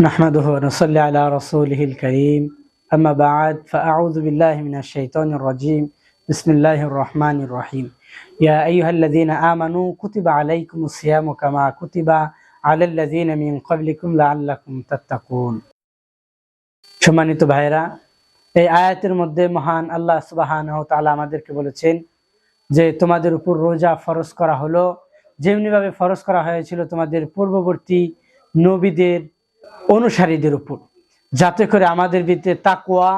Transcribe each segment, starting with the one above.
نحمده ونصلي على رسوله الكريم أما بعد فأعوذ بالله من الشيطان الرجيم بسم الله الرحمن الرحيم يا أيها الذين آمنوا كتب عليكم الصيام كما كتب على الذين من قبلكم لعلكم تتقون সম্মানিত ভাইরা এই আয়াতের মধ্যে মহান আল্লাহ সুবাহান তাআলা আমাদেরকে বলেছেন যে তোমাদের উপর রোজা ফরজ করা হলো যেমনিভাবে ফরজ করা হয়েছিল তোমাদের পূর্ববর্তী নবীদের অনুসারীদের উপর। যাতে করে আমাদের ভিতরে তাকুয়া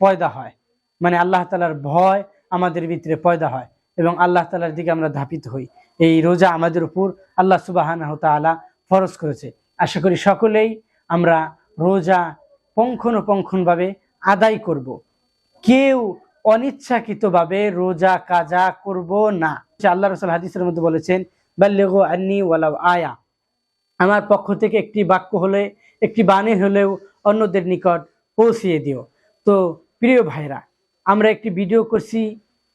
পয়দা হয়। মানে আল্লাহ তালার ভয় আমাদের ভিতরে পয়দা হয় এবং আল্লাহ তালার দিকে আমরা ধাপিত হই। এই রোজা আমাদের উপর আল্লাহ সুবাহান তালা ফরজ করেছে। আশা করি সকলেই আমরা রোজা পঙ্খনুপঙ্খনভাবে আদায় করব। কেউ অনিচ্ছাকৃতভাবে রোজা কাজা করব না। আল্লাহ রসুল হাদিসের মধ্যে বলেছেন বাল্যগো আন্নি ওয়ালাউ আয়া। আমার পক্ষ থেকে একটি বাক্য হলে, একটি বাণী হলেও অন্যদের নিকট পৌঁছিয়ে দিও। তো, প্রিয় ভাইরা আমরা একটি ভিডিও করছি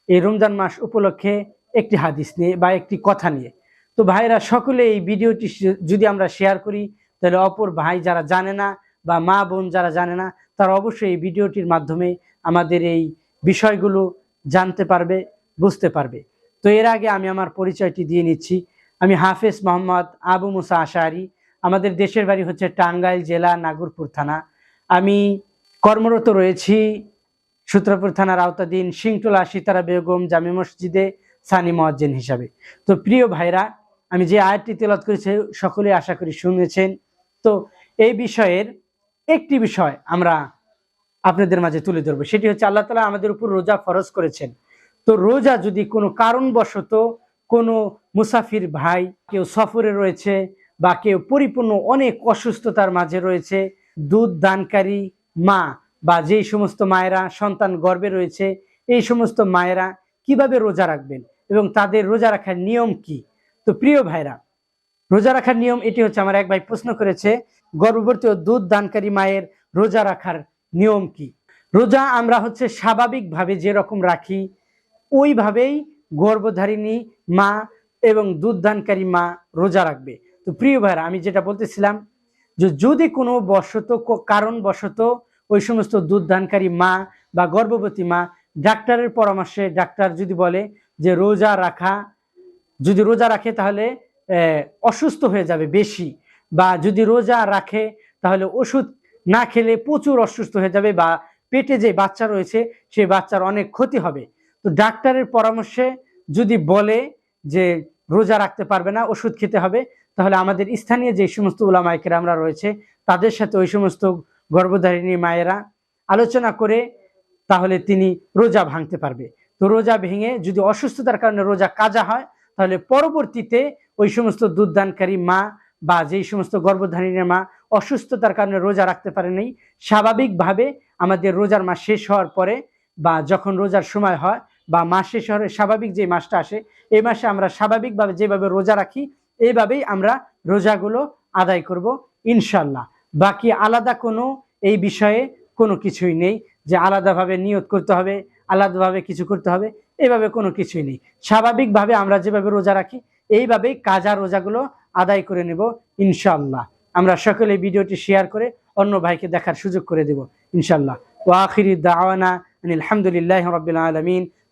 এই রমজান মাস উপলক্ষে একটি হাদিস নিয়ে বা একটি কথা নিয়ে। তো ভাইরা সকলে এই ভিডিওটি যদি আমরা শেয়ার করি, তাহলে অপর ভাই যারা জানে না বা মা বোন যারা জানে না, তারা অবশ্যই এই ভিডিওটির মাধ্যমে আমাদের এই বিষয়গুলো জানতে পারবে, বুঝতে পারবে। তো এর আগে আমি আমার পরিচয়টি দিয়ে নিচ্ছি। আমি হাফেজ মোহাম্মদ আবু মুসা আশারি। আমাদের দেশের বাড়ি হচ্ছে টাঙ্গাইল জেলা নাগরপুর থানা। আমি কর্মরত রয়েছি সূত্রপুর থানার আওতাধীন সিংটোলা সীতারা বেগম জামি মসজিদে সানি মোয়াজ্জেন হিসাবে। তো প্রিয় ভাইরা, আমি যে আয়াতটি তেলত করেছি, সকলে আশা করি শুনেছেন। তো এই বিষয়ের একটি বিষয় আমরা আপনাদের মাঝে তুলে ধরবো। সেটি হচ্ছে আল্লাহ তালা আমাদের উপর রোজা ফরজ করেছেন। তো রোজা যদি কোনো কারণবশত কোনো মুসাফির ভাই কেউ সফরে রয়েছে বা কেউ পরিপূর্ণ অনেক অসুস্থতার মাঝে রয়েছে, দুধ দানকারী মা বা যেই সমস্ত মায়েরা সন্তান গর্বে রয়েছে, এই সমস্ত মায়েরা কীভাবে রোজা রাখবেন এবং তাদের রোজা রাখার নিয়ম কি? তো প্রিয় ভাইরা, রোজা রাখার নিয়ম এটি হচ্ছে আমার এক ভাই প্রশ্ন করেছে, গর্ভবতী ও দুধ দানকারী মায়ের রোজা রাখার নিয়ম কি? রোজা আমরা হচ্ছে স্বাভাবিকভাবে যেরকম রাখি, ওইভাবেই গর্ভধারিণী মা এবং দুধদানকারী মা রোজা রাখবে। তো প্রিয় ভাইরা, আমি যেটা বলতেছিলাম যে যদি কোনো বশত কারণবশত ওই সমস্ত দুধদানকারী মা বা গর্ভবতী মা ডাক্তারের পরামর্শে, ডাক্তার যদি বলে যে রোজা রাখা, যদি রোজা রাখে তাহলে অসুস্থ হয়ে যাবে বেশি বা যদি রোজা রাখে তাহলে ওষুধ না খেলে প্রচুর অসুস্থ হয়ে যাবে বা পেটে যে বাচ্চা রয়েছে সেই বাচ্চার অনেক ক্ষতি হবে। তো ডাক্তারের পরামর্শে যদি বলে যে রোজা রাখতে পারবে না, ওষুধ খেতে হবে, তাহলে আমাদের স্থানীয় যে সমস্ত ওলামাইকের আমরা রয়েছে, তাদের সাথে ওই সমস্ত গর্ভধারিণী মায়েরা আলোচনা করে তাহলে তিনি রোজা ভাঙতে পারবে। তো রোজা ভেঙে যদি অসুস্থতার কারণে রোজা কাজা হয়, তাহলে পরবর্তীতে ওই সমস্ত দুধদানকারী মা বা যেই সমস্ত গর্ভধারিণী মা অসুস্থতার কারণে রোজা রাখতে পারে পারেনি স্বাভাবিকভাবে আমাদের রোজার মাস শেষ হওয়ার পরে বা যখন রোজার সময় হয় বা মাস স্বাভাবিক যে মাসটা আসে, এই মাসে আমরা স্বাভাবিকভাবে যেভাবে রোজা রাখি, এইভাবেই আমরা রোজাগুলো আদায় করব ইনশাল্লাহ বাকি আলাদা কোনো, এই বিষয়ে কোনো কিছুই নেই যে আলাদাভাবে নিয়ত করতে হবে, আলাদাভাবে কিছু করতে হবে, এভাবে কোনো কিছুই নেই। স্বাভাবিকভাবে আমরা যেভাবে রোজা রাখি, এইভাবেই কাজা রোজাগুলো আদায় করে নেব ইনশাল্লাহ আমরা সকলে ভিডিওটি শেয়ার করে অন্য ভাইকে দেখার সুযোগ করে দেব ইনশাল্লাহ ওয়াখির দাওয়ানা আলহামদুলিল্লাহ রবিল আলমিন।